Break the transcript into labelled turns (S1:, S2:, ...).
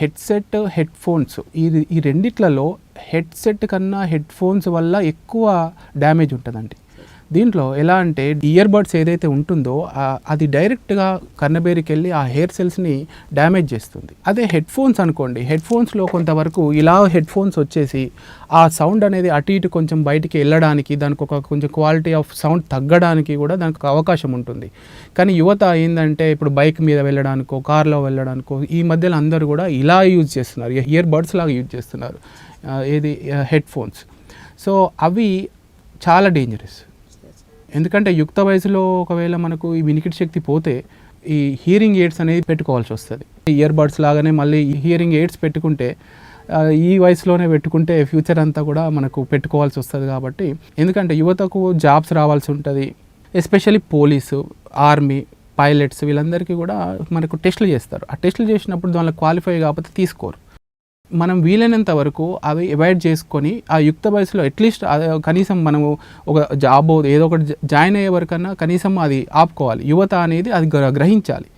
S1: Headset head phones ఇది ఈ రెండిట్లలో హెడ్సెట్ కన్నా హెడ్ ఫోన్స్ వల్ల ఎక్కువ డ్యామేజ్ ఉంటుందండి. దీంట్లో ఎలా అంటే ఇయర్ బడ్స్ ఏదైతే ఉంటుందో అది డైరెక్ట్గా కన్నబేరికి వెళ్ళి ఆ హెయిర్ సెల్స్ని డ్యామేజ్ చేస్తుంది. అదే హెడ్ ఫోన్స్ అనుకోండి. హెడ్ ఫోన్స్లో కొంతవరకు ఇలా హెడ్ ఫోన్స్ వచ్చేసి ఆ సౌండ్ అనేది అటు ఇటు కొంచెం బయటికి వెళ్ళడానికి దానికి ఒక కొంచెం క్వాలిటీ ఆఫ్ సౌండ్ తగ్గడానికి కూడా దానికి అవకాశం ఉంటుంది. కానీ యువత ఏంటంటే ఇప్పుడు బైక్ మీద వెళ్ళడానికో కార్లో వెళ్ళడానికో ఈ మధ్యలో అందరూ కూడా ఇలా యూజ్ చేస్తున్నారు. ఇయర్ బడ్స్ లాగా యూజ్ చేస్తున్నారు. ఏది? హెడ్ ఫోన్స్ సో అవి చాలా డేంజరస్ ఎందుకంటే యుక్త వయసులో ఒకవేళ మనకు ఈ వినికిడి శక్తి పోతే ఈ హియరింగ్ ఎయిడ్స్ అనేది పెట్టుకోవాల్సి వస్తుంది. ఇయర్ బడ్స్ లాగానే మళ్ళీ హియరింగ్ ఎయిడ్స్ పెట్టుకుంటే ఈ వయసులోనే పెట్టుకుంటే ఫ్యూచర్ అంతా కూడా మనకు పెట్టుకోవాల్సి వస్తుంది కాబట్టి. ఎందుకంటే యువతకు జాబ్స్ రావాల్సి ఉంటుంది. ఎస్పెషల్లీ పోలీసు ఆర్మీ పైలట్స్ వీళ్ళందరికీ కూడా మనకు టెస్టులు చేస్తారు. ఆ టెస్టులు చేసినప్పుడు దానిలో క్వాలిఫై కాకపోతే తీసుకోరు. మనం వీలైనంత వరకు అవి అవాయిడ్ చేసుకొని ఆ యుక్త వయసులో అట్లీస్ట్ కనీసం మనము ఒక జాబ్ ఏదో ఒకటి జాయిన్ అయ్యే వరకన్నా కనీసం అది ఆపుకోవాలి. యువత అనేది అది గ్రహించాలి.